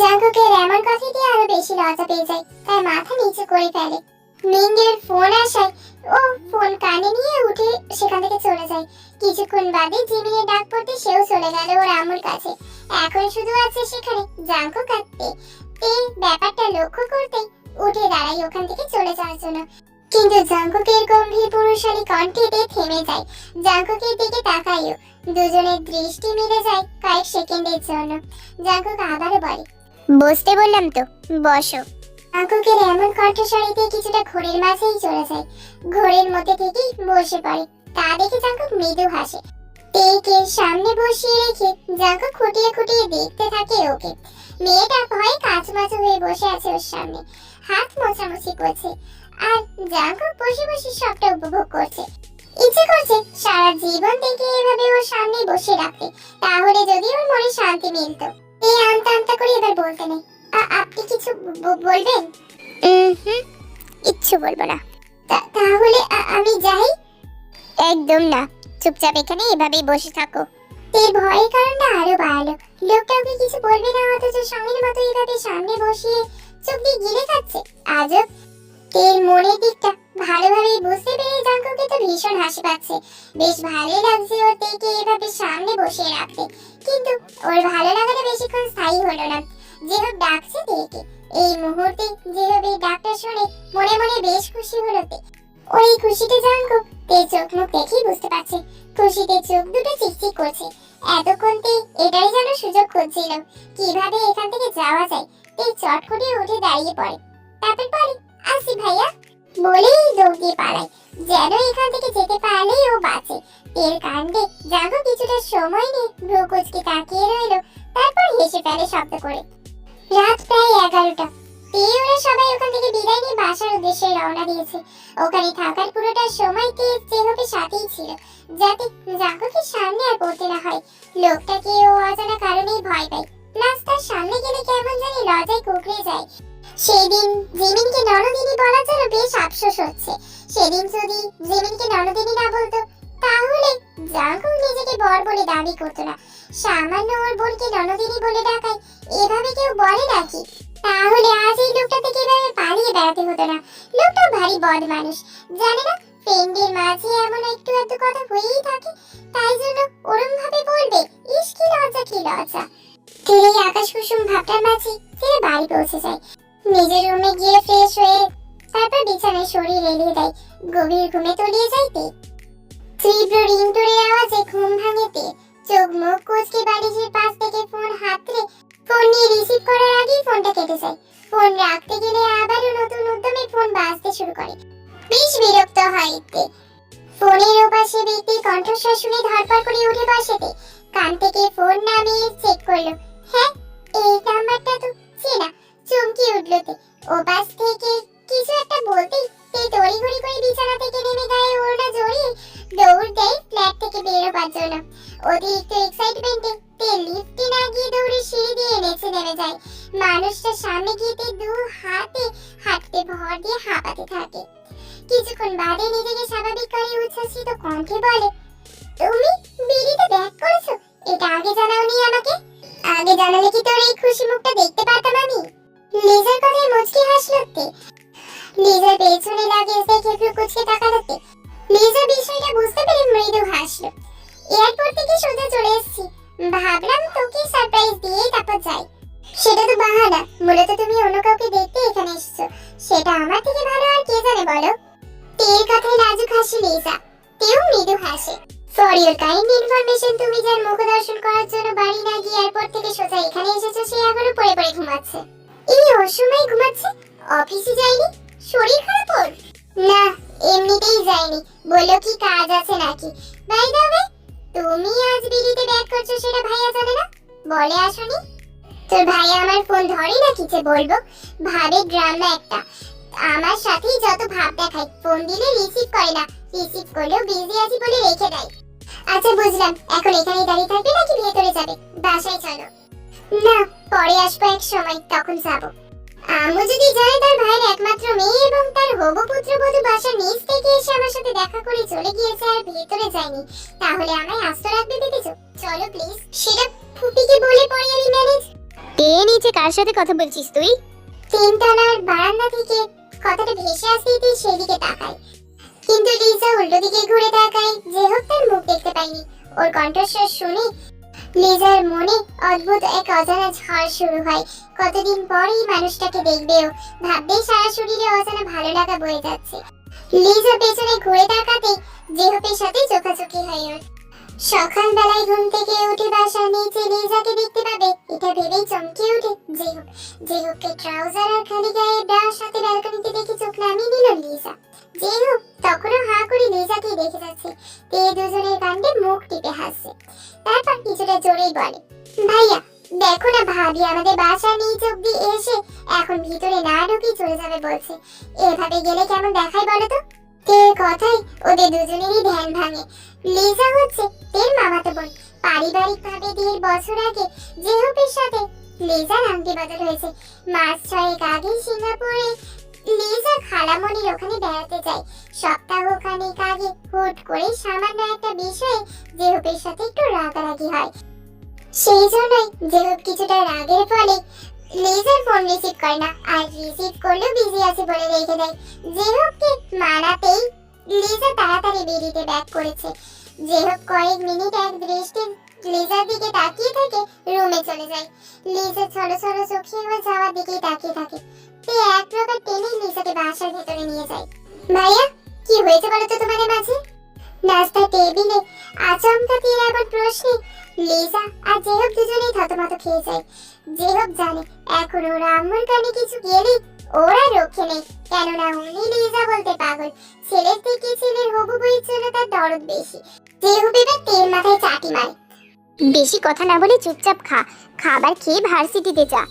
জাঙ্কুকের এমন কথাটি আরও বেশি লজ্জা পেয়ে যায় তাই মাথা নিচু করে ফেলে। মিঙ্গের ফোন আসায় ও ফোন কানে নিয়ে উঠে সেখান থেকে চলে যায়। কিছুক্ষণ বাদে জিমিনের ডাক পড়তে সেও চলে গেল ওর আম্মুর কাছে। এখন শুধু আছে সেখানে জাঙ্কু কাঁদতে এই ব্যাপারটা লক্ষ্য করতেই উঠে দাঁড়াই ওখান থেকে চলে যাওয়ার জন্য। কিন্তু জাঙ্কুকের গম্ভীর পুরুষালী কণ্ঠেতে থেমে যায়। জাঙ্কুকের দিকে তাকাইও দুজনের দৃষ্টি মিলে যায় কয়েক সেকেন্ডের জন্য। জাঙ্কুক আবারও বলে বসতে বললাম তো, বসো। জাঙ্কুকের এমন কণ্ঠস্বরিতে কিছুটা ঘোরের মাঝেই চলে যায়। ঘোরের মধ্যে থেকেই বসে পড়ে। তা দেখে জাঙ্কুক মৃদু হাসে। তেকে সামনে বসিয়ে রেখে জাঙ্কুক খুঁটিয়ে খুঁটিয়ে দেখতে থাকে ওকে। মেয়েটা ভয়ে কাচমাচু হয়ে বসে আছে ওর সামনে। হাত মোছামুছি করছে। আর জাঙ্কুক বসে বসে সবটা উপভোগ করছে। ইচ্ছে করছে সারা জীবন থেকে এভাবে ওর সামনে বসে রাখতে। তাহলে যদি ওর মনে শান্তি মিলতো। এই আনতা আনতা করে এবার বলতে নেই। আপনি কিছু বলবেন? হুম কিচ্ছু বলব না। তাহলে আমি যাই? একদম না। চুপচাপ এখানে এভাবেই বসে থাকো। এই ভয়ের কারণটা আরও বাড়ালো। লোকটা ওকে কিছু বলবে না অথচ সঙ্গের মতো এইভাবে সামনে বসিয়ে চোখ দিয়ে গিলে খাচ্ছে। আজব। এর মনের দিকটা ভালোভাবে বুঝতে পেরে জাঙ্কুকে তো ভীষণ হাসি পাচ্ছে। বেশ ভালোই লাগছে ওর থেকে এভাবে সামনে বসিয়ে রাখতে। কিন্তু ওর ভালো লাগাটা বেশিক্ষণ স্থায়ী হলো না। যে হোক ডাকছে তেকে এই মুহূর্তে যেভাবে ডাকটা শুনে মনে মনে বেশ খুশি হলো তে। ওর এই খুশিতে জাঙ্কুক তে চোখ মুখ দেখেই বুঝতে পারছে, খুশিতে চোখ দুটো চিকচিক করছে। এতক্ষণ তে এটাই যেন সুযোগ খুঁজছিল, কীভাবে এখান থেকে যাওয়া যায়। তে চট করে উঠে দাঁড়িয়ে পড়ে। তারপর পরে আসি ভাইয়া। বলেই দিয়ে পালায় যেন এখান থেকে যেতে পারলেই ও বাঁচে। এর কাণ্ডে জাগো কিছুটা সময় নিয়ে ভ্রু তাকিয়ে রইল, তারপর হেসে ফেলে শব্দ করে। রাত প্রায় এগারোটা। তে ওরা সবাই ওখান থেকে বিদায় নিয়ে বাসার উদ্দেশ্যে রওনা দিয়েছে। ওখানে থাকার পুরোটা সময় তে যেভাবে সাথেই ছিল, যাতে জাগোকে সামনে আর পড়তে না হয়। লোকটাকে ও অজানা কারণেই ভয় পায়। প্লাস তার সামনে গেলে কেমন জানি লজ্জায় কুকড়ে যায়। সেদিন জিমিনকে ননদিনী বলার জন্য বেশ আফসোস হচ্ছে। সেদিন যদি জিমিনকে ননদিনী না বলতো, তাহলে জাঙ্কুক নিজেকে বর বলে দাবি করতো না। সামান্য ওর বোনকে ননদিনী বলে ডাকায় এভাবে কেউ বলে নাকি? তাহলে আজ এই লোকটা থেকে এভাবে পালিয়ে বেড়াতে হতো না। লোকটা ভারী বদ মানুষ। জানে না, ফ্রেন্ডের মাঝে এমন একটু একটু কথা হয়েই থাকে, তাই জন্য ওরম ভাবে বলবে, ইস, কি লজ্জা কি লজ্জা। ফিরে এই আকাশ কুসুম ভাবটার মাঝে ফিরে বাড়ি পৌঁছে যায়। নিজের রুমে গিয়ে ফ্রেশ হয়ে তারপর বিছানায় শরীর এলিয়ে দেয়। গভীর ঘুমে তলিয়ে যাইতে তীব্র রিংটোরের আওয়াজে ঘুম ভাঙেতে চোখ মুখ কুচকে বালিশের পাশ থেকে ফোন হাতড়ে ফোন নিয়ে রিসিভ করার আগেই ফোনটা কেটে যায়। ফোন রাখতে গেলে আবারও নতুন উদ্যমে ফোন বাজতে শুরু করে। বেশ বিরক্ত হয় ফোনের ওপাশে ব্যক্তি কণ্ঠস্বর শুনে ধরপড় করে উঠে বসেতে কান থেকে ফোন নামিয়ে চেক করল। হ্যাঁ এই নাম্বারটা তো চেনা। চমকে উঠল তে। ওপাশ থেকে কিছু একটা বলতেই তে তড়িঘড়ি করে বিছানা থেকে নেমে গায়ে ওড়না জড়িয়ে দৌড় দেয় ফ্ল্যাট থেকে বেরোবার জন্য। অতিরিক্ত এক্সাইটমেন্টে তে লিফটে না গিয়ে দৌড়ে সিঁড়ি দিয়ে নেচে নেমে যায়। মানুষটা সামনে গিয়ে দু হাতে হাঁটতে ভর দিয়ে হাঁপাতে থাকে। কিছুক্ষণ বাদে নিজেকে স্বাভাবিক করে উচ্ছ্বাসিত কণ্ঠে বলে, তুমি বিড়িতে ব্যাক করেছ, এটা আগে জানাওনি আমাকে? আগে জানালে কি তোর এই খুশি মুখটা দেখতে পারতাম আমি? লিজার কথায় মুচকি হাসলো তে। লিজার পেছনে লাগিয়ে দেখে একটু কুচকে তাকাতে লিজা বিষয়টা বুঝতে পেরে মৃদু হাসলো। এয়ারপোর্ট থেকে সোজা চলে এসেছি। ভাবলাম তোকে সারপ্রাইজ দিয়ে তারপর যাই। সেটা তো বাহানা। মূলত তুমি অন্য কাউকে দেখতে এখানে এসেছ। সেটা আমার থেকে ভালো আর কে জানে বলো? তের কথায় লাজুক হাসি লিজা। তেও মৃদু হাসে। ফর ইউর কাইন্ড ইনফরমেশন তুমি যার মুখ দর্শন করার জন্য বাড়ি না গিয়ে এয়ারপোর্ট থেকে সোজা এখানে এসেছ, সে এখনও পড়ে পড়ে ঘুমাচ্ছে। এই অসময়ে ঘুমাচ্ছে। অফিসে যায়নি? শরীর খারাপ ওর? না, এমনিতেই যায়নি। বলল কি কাজ আছে নাকি? বাই দ্য ওয়ে তুমি আজ বিড়িতে ব্যাক করছ সেটা ভাইয়া জানে না? বলে আসনি। তোর ভাইয়া আমার ফোন ধরে না যে বলব? ভাবে ড্রামা একটা। আমার সাথেই যত ভাব দেখায় ফোন দিলে রিসিভ করে না। রিসিভ করলেও বিজি আছি বলে রেখে দেয়। আচ্ছা বুঝলাম। এখন এখানেই দাঁড়িয়ে থাকবে নাকি ভেতরে যাবে? বাসায় চলো। না পরে আসব এক সময় তখন যাব। আম্মু যদি জানে তার ভাইয়ের একমাত্র মেয়ে এবং তার হবু পুত্রবধূ বাসার নিচ থেকে এসে আমার সাথে দেখা করে চলে গিয়েছে আর ভেতরে যায়নি। তাহলে আমায় আস্ত রাখবে ভেবেছো চলো প্লিজ সেটা ফুপিকে বলে পরে আমি ম্যানেজ কে নিচে কার সাথে কথা বলছিস তুই? তিনতলার বারান্দা থেকে কথাটা ভেসে আসতেই তুই সেদিকে তাকায় কিন্তু লিজা উল্টো দিকে ঘুরে তাকায় যে হোক তার মুখ দেখতে পায়নি ওর কণ্ঠস্বর শুনে লিজার মনে অদ্ভুত এক অজানা ঝড় শুরু হয়। কতদিন পরেই মানুষটাকে দেখবেও। ভাববে সারা শরীরে অজানা ভালো লাগা বয়ে যাচ্ছে। লিজা পেছনে ঘুরে তাকাতে জেহপের সাথে চোখাচোখি হয়ে ওঠে সকালবেলায় ঘুম থেকে উঠে বাসার নিচে লিজাকে দেখতে পাবে। এটা ভেবেই চমকে উঠে জেহপ জেহুককে ট্রাউজার আর খালি গায়ে ব্রার সাথে ব্যালকনিতে দেখে চোখ নামিয়ে নিল লিজা। জেহুক তখনও হা করে লিজাকে দেখে যাচ্ছে। তে দুজনের কাণ্ডে মুখ টিপে হাসছে। তারপর কিছুটা জোরেই বলে, ভাইয়া, দেখো না ভাবি, আমাদের বাসা নিচ অব্দি এসে এখন ভিতরে না ঢুকে চলে যাবে বলছে। এভাবে গেলে কেমন দেখায় বলো তো? কথাই ওদের দুজনেরই ধ্যান ভাঙে। লিজা হচ্ছে তের মামাতো বোন। পারিবারিক ভাবে বছর আগে জেহুপের সাথে লিজার আংটি বদল হয়েছে। মাস ছয়েক আগে সিঙ্গাপুরে লিজা খালামণির ওখানে বেড়াতে যায় সপ্তাহ খানেক আগে হুট করে সামান্য একটা বিষয়ে জেহুপের সাথে একটু রাগারাগি হয়। সেই জন্যই জেহুপ কিছুটা রাগের ফলে লিজার ফোন রিসিভ করে না, আর রিসিভ করলেও বিজি আছে বলে রেখে দেয়। জেহুপকে মানাতেই লিজা তাড়াতাড়ি বেরিয়ে ব্যাক করেছে। জেহুপ কয়েক মিনিট এক দৃষ্টি লিজার দিকে তাকিয়ে থেকে রুমে চলে যায়। লিজা ছলো ছলো চোখে যাওয়ার দিকেই তাকিয়ে থাকে। সে এক প্রকার টেনে লিজাকে বাসার ভেতরে নিয়ে যায়। ভাইয়া, কি হয়েছে বলো তো তোমাদের মাঝে? নাস্তা টেবিলে আচমকা তীর এমন প্রশ্নে লিজা আর জেহব দুজনেই থতমত খেয়ে যায়। জেহব জানে এখন ওরা আম্মুর কানে কিছু গেলে ওরা রক্ষে নেই। কেননা উনি লিজা বলতে পাগল। ছেলের থেকে ছেলের হবু বইয়ের জন্য তার দরদ বেশি। জেহব এবার তেল মাথায় চাটি মারে। বেশি কথা না বলে চুপচাপ খা। খাবার খেয়ে ভার্সিটিতে যা।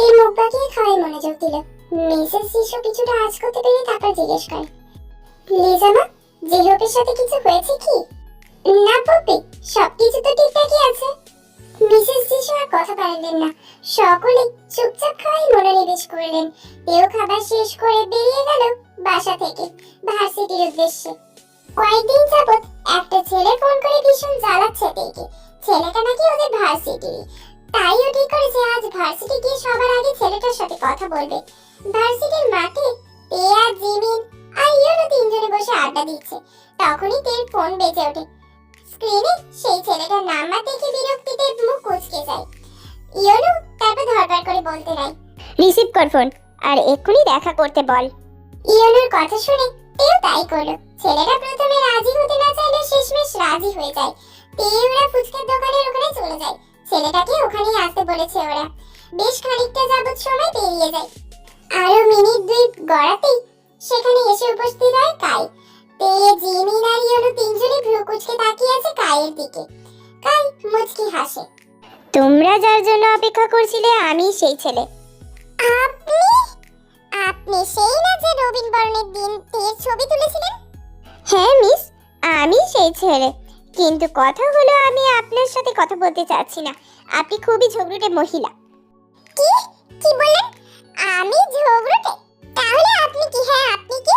তেল মুখ বাঁকিয়ে খাওয়াই মনোযোগ দিল। মিসেস শিশু কিছুটা আজ করতে পেরে তারপর জিজ্ঞেস করে, লিজা মা জেহবের সাথে কিছু হয়েছে কি? না পপি সবকিছু তো ঠিকঠাকই আছে। মিসেস শিশু আর কথা পারলেন না। সকলে চুপচাপ খাওয়াই মনোনিবেশ করলেন। কেউ খাবার শেষ করে বেরিয়ে গেল বাসা থেকে, ভার্সিটির উদ্দেশ্যে। কয়েকদিন যাবত একটা ছেলে ফোন করে ভীষণ জ্বালাচ্ছে তেকে ছেলেটা নাকি ওদের তাইও ঠিক করেছে আজ? ভার্সিটি গিয়ে সবার আগে ছেলেটার সাথে কথা বলবে। ভার্সিটির মাঠে টিয়া জিমিন আর ইয়োনো তিনজনে বসে আড্ডা দিচ্ছে। তখনই তের ফোন বেজে ওঠে। স্ক্রিনে সেই ছেলেটার নাম্বার দেখে বিরক্তিতে মুখ কুচকে যায়। ইয়োনো তারপর ধরবার করে বলতে নাই রিসিভ কর ফোন আর এক্ষুনি দেখা করতে বল। ইয়োনোর কথা শুনে তেও তাই করল। ছেলেটা প্রথমে রাজি হতে না চাইলে শেষমেশ রাজি হয়ে যায়। তে ওরা ফুচকার দোকানের ওখানে চলে যায়। ছেলেটাকে ওখানেই আসতে বলেছে ওরা। বেশ খানিকটা যাবত সময় পেরিয়ে যায়। আরও মিনিট দুই গড়াতেই সেখানে এসে উপস্থিত হয় কাই তে জিমিন আর ইয়োনো তিনজনে ভ্রু কুচকে তাকিয়ে আছে কায়ের দিকে। কাই মুচকি হাসে। তোমরা যার জন্য অপেক্ষা করছিলে আমি সেই ছেলে। আপনি? আপনি সেই না যে রবিন বরণের দিন তের ছবি তুলেছিলেন? হ্যাঁ মিস আমি সেই ছেলে। কিন্তু কথা হলো আমি আপনার সাথে কথা বলতে চাচ্ছি না। আপনি খুবই ঝগড়ুটে মহিলা। কি? কি বললেন? আমি ঝগড়ুটে? তাহলে আপনি কি হ্যাঁ আপনি কি?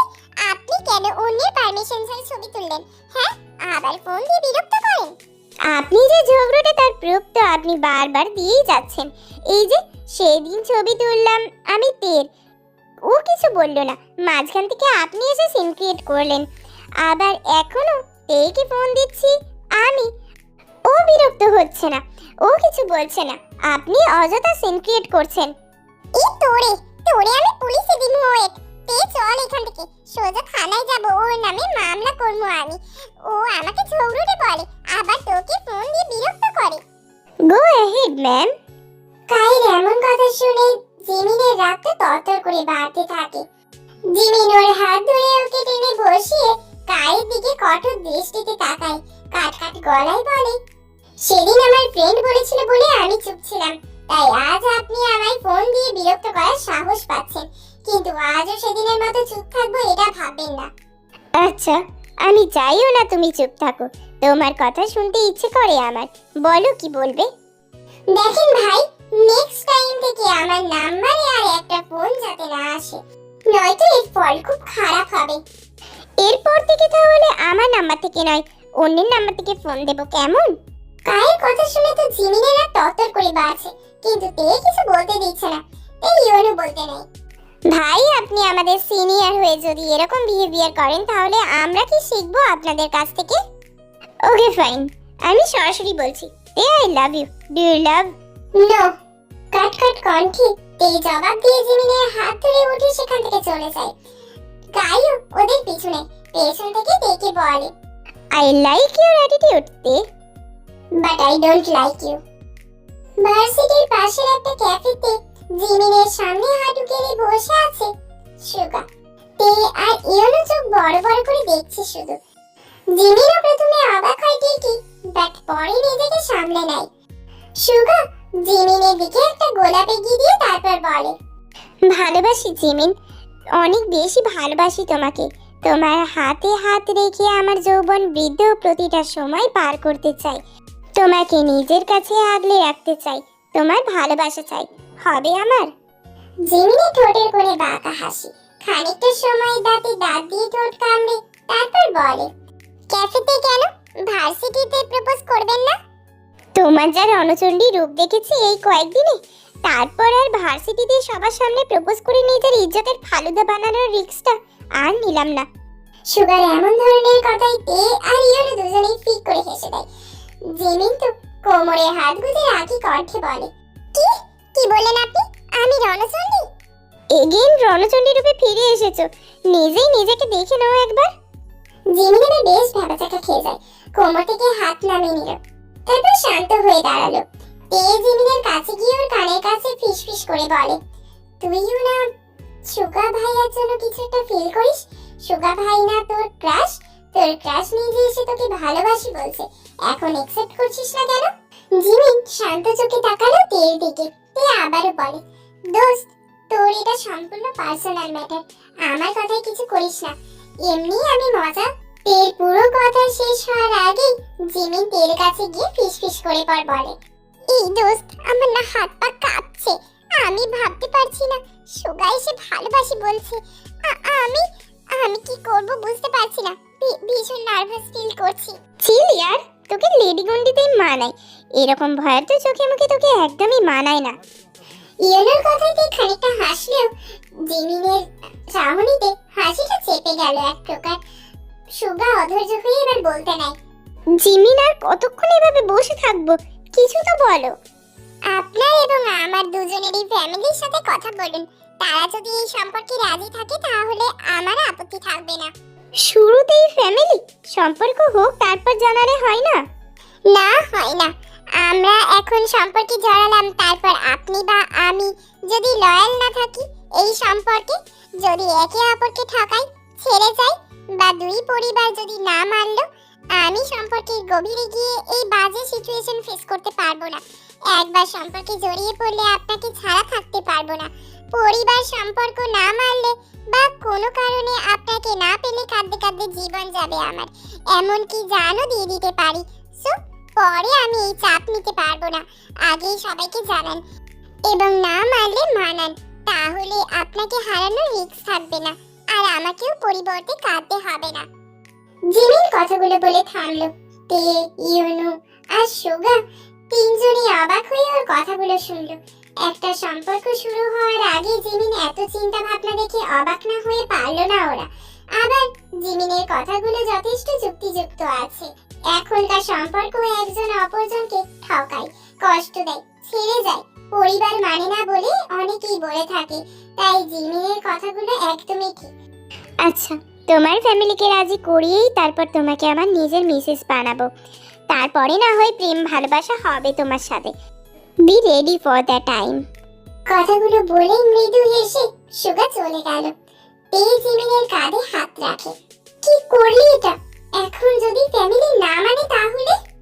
আপনি কেন অন্যের পারমিশন ছাড়া ছবি তুললেন? হ্যাঁ আবার ফোন দিয়ে বিরক্ত করেন? আপনি যে ঝগড়ুটে তার প্রুফ তো আপনি বারবার দিয়েই যাচ্ছেন। এই যে সেদিন ছবি তুললাম আমি তের। ও কিছু বলল না। মাঝখান থেকে আপনি এসে সিন ক্রিয়েট করলেন। আবার এখনও তেকে ফোন দিচ্ছি, আমি। ও বিরক্ত হচ্ছে না, ও কিছু বলছে না। আপনি অযথা সিন ক্রিয়েট করছেন। এই তোরে তোরে আমি পুলিশে দিমু ওয়েট। তে চল এখান থেকে, সোজা থানায় যাব, ওর নামে মামলা করব আমি। ও আমাকে ঝগড়ুটে বলে, আবার তোকে ফোন দিয়ে বিরক্ত করে। গো অ্যাহেড ম্যাম কাইর এমন কথা শুনে জিমিনের রাগটা তরতর করে বাড়তে থাকে। জিমিন ওর হাত ধরে ওকে টেনে বসিয়ে কায়ের দিকে কঠোর দৃষ্টিতে তাকায় কাট কাট গলায় বলে সেদিন আমার ফ্রেন্ড বলেছিল বলে আমি চুপ ছিলাম তাই আজ আপনি আমায় ফোন দিয়ে বিরক্ত করার সাহস পাচ্ছেন কিন্তু আজও সেদিনের মতো চুপ থাকব এটা ভাববেন না। আচ্ছা আমি চাইও না তুমি চুপ থাকো তোমার কথা শুনতে ইচ্ছে করে আমার বলো কি বলবে? দেখেন ভাই নেক্সট টাইম থেকে আমার নাম্বারে আর একটা ফোন যাতে না আসে নয়তো এর ফল খুব খারাপ হবে। এরপর থেকে তাহলে আমার নাম্বার থেকে নয়, অন্যের নাম্বার থেকে ফোন দেবো, কেমন? কায়ের কথা শুনে তো জিমিনের আর তরতর করে বাড়ছে কিন্তু তে কিছু বলতে দিচ্ছে না। এই ইউনু বলতে নেই। ভাই, আপনি আমাদের সিনিয়র হয়ে যদি এরকম বিহেভিয়ার করেন, তাহলে আমরা কি শিখব আপনাদের কাছ থেকে? ওকে ফাইন আমি সরাসরি বলছি এ I love you do you love no কাট কাট, কণ্ঠে। তে জবাব দিয়ে জিমিনের হাত ধরে উঠে সেখান থেকে চলে যায়। গাইও ওদের পিছনে পেছন থেকে তেকে বলে। আই লাইক ইউর অ্যাটিটিউড তে। But I don't like you ভার্সিটির পাশের একটা ক্যাফেতে জিমিনের সামনে হাঁটু গেড়ে বসে আছে সুগা। তে আর ইয়নো চোখ বড় বড় করে দেখছে শুধু। জিমিনও প্রথমে অবাক হয় ঠিকই বাট পরে নিজেকে সামলে নেয়। সুগা জিমিনের দিকে একটা গোলাপ এগিয়ে দিয়ে তারপর বলে ভালোবাসি জিমিন অনেক বেশি ভালোবাসি তোমাকে। তোমার হাতে হাত রেখে আমার যৌবন বৃদ্ধ প্রতিটা সময় পার করতে চাই। তোমাকে নিজের কাছে আগলে রাখতে চাই। তোমার ভালোবাসা চাই। হবে আমার? জিমিনের ঠোঁটের কোণে বাঁকা হাসি, খানিকটা সময় দাঁতে দাঁত দিয়ে ঠোঁট কামড়ে, তারপর বলে, ক্যাফেতে কেন? ভার্সিটিতে প্রপোজ করবেন না? তোমার যা রণচণ্ডী রূপ দেখেছি এই কয়েকদিনে তারপর আর ভার্সিটিতে সবার সামনে প্রপোজ করে নিজের ইজ্জতের ফালুদা বানানোর রিস্কটা আর নিলাম না। সুগার এমন ধরনের কথাই তে আর ইয়নো দুজনেই ফিক করে হেসে দেয়। জিমিন তো কোমরে হাত গুজে রাখি কণ্ঠে বলে, কি? কি বললেন আপনি? আমি রণচণ্ডী এগেন রণচণ্ডী রূপে ফিরে এসেছ। নিজেই নিজেকে দেখে নাও একবার। জিমিন এবার বেশ ভেবাচাকা খেয়ে যায়। কোমর থেকে হাত নামিয়ে নিল। তারপর শান্ত হয়ে দাঁড়াল। তে জিমিনের কাছে করে বলে তুইও না সুগা ভাইয়ার জন্য কিছু একটা ফিল করিস? সুগা ভাই না তোর ক্রাশ তোর ক্রাশ নিজে এসে তোকে ভালোবাসি বলছে, এখন একসেপ্ট করছিস না কেন? জিমিন শান্ত চোখে তাকালো তের দিকে, তে আবারও বলে, দোস্ত, তোর এটা সম্পূর্ণ পার্সোনাল ম্যাটার আমার কথায় কিছু করিস না। এমনি আমি মজা। তের পুরো কথা শেষ হওয়ার আগে জিমিন তের কাছে গিয়ে ফিস ফিস করে পর বলে, এই দোস্ত, আমার না হাত পা কাঁপছে। আমি ভাবতে পারছি না। সুগা এসে ভালোবাসি বলছে। আমি? আমি কি করব বুঝতে পারছি না। ভীষণ নার্ভাস ফিল করছি। চিল ইয়ার তোকে লেডি গন্ডিতেই মানায় এরকম ভয়ের তো চোখে মুখে তোকে একদমই মানায় না। ইয়নোর কথাতে খানিকটা হাসলেও জিমিনের চাহনিতে হাসিটা চেপে গেল এক প্রকার। সুগা অধৈর্য হয়ে এবার বলতে নাই, জিমিন আর কতক্ষণ এভাবে বসে থাকব? কিছু তো বলো। আপনার এবং আমার দুজনেরই ফ্যামিলির সাথে কথা বলুন। তারা যদি এই সম্পর্কে রাজি থাকে তাহলে আমার আপত্তি থাকবে না। শুরুতেই ফ্যামিলি সম্পর্ক হোক তারপর জানালে হয় না? না হয় না। আমরা এখন সম্পর্কে জড়ালাম তারপর আপনি বা আমি যদি লয়াল না থাকি এই সম্পর্কে যদি একে অপরকে ঠকাই ছেড়ে যাই বা দুই পরিবার যদি না মানলো আমি সম্পর্কে গভীরে গিয়ে এই বাজে সিচুয়েশন ফেস করতে পারব না। একবার সম্পর্কে জড়িয়ে পড়লে আপনাকে ছাড়া থাকতে পারব না। পরিবার সম্পর্ক না মানলে বা কোনো কারণে আপনাকে না পেলে কাঁদতে কাঁদতে জীবন যাবে আমার। এমনকি জানও দিয়ে দিতে পারি। সো, পরে আমি এই চাপ নিতে পারব না। আগেই সবাইকে জানান এবং না মানলে মানান। তাহলে আপনাকে হারানোর রিস্ক থাকবে না। আর আমাকেও পরিবর্তে কাঁদতে হবে না। জিমিন কথাগুলো বলে থামলো। তে ইউনু আর সুগা তিনজনই অবাক হয়ে ওর কথাগুলো শুনলো। একটা সম্পর্ক শুরু হওয়ার আগে জিমিন এত চিন্তা ভাবনা দেখে অবাক না হয়ে পারল না ওরা। আবার জিমিনের কথাগুলো যথেষ্ট যুক্তিযুক্ত আছে। এখনকার সম্পর্ক একজন অপরজনকে ঠকায়, কষ্ট দেয়, ছেড়ে যায়। পরিবার মানে না বলে অনেকেই বলে থাকে, তাই জিমিনের কথাগুলো একদমই ঠিক। আচ্ছা তোমার ফ্যামিলিকে রাজি করিয়েই তারপর তোমাকে আমার নিজের মিসেস বানাবো। তারপরে না হয় প্রেম ভালোবাসা হবে তোমার সাথে। Be ready for the time কথাগুলো বলেই মৃদু হেসে সুগা চলে গেল। এই জিমিনের কাঁধে হাত রাখে। কি করলি এটা? এখন যদি ফ্যামিলি না মানে তাহলে?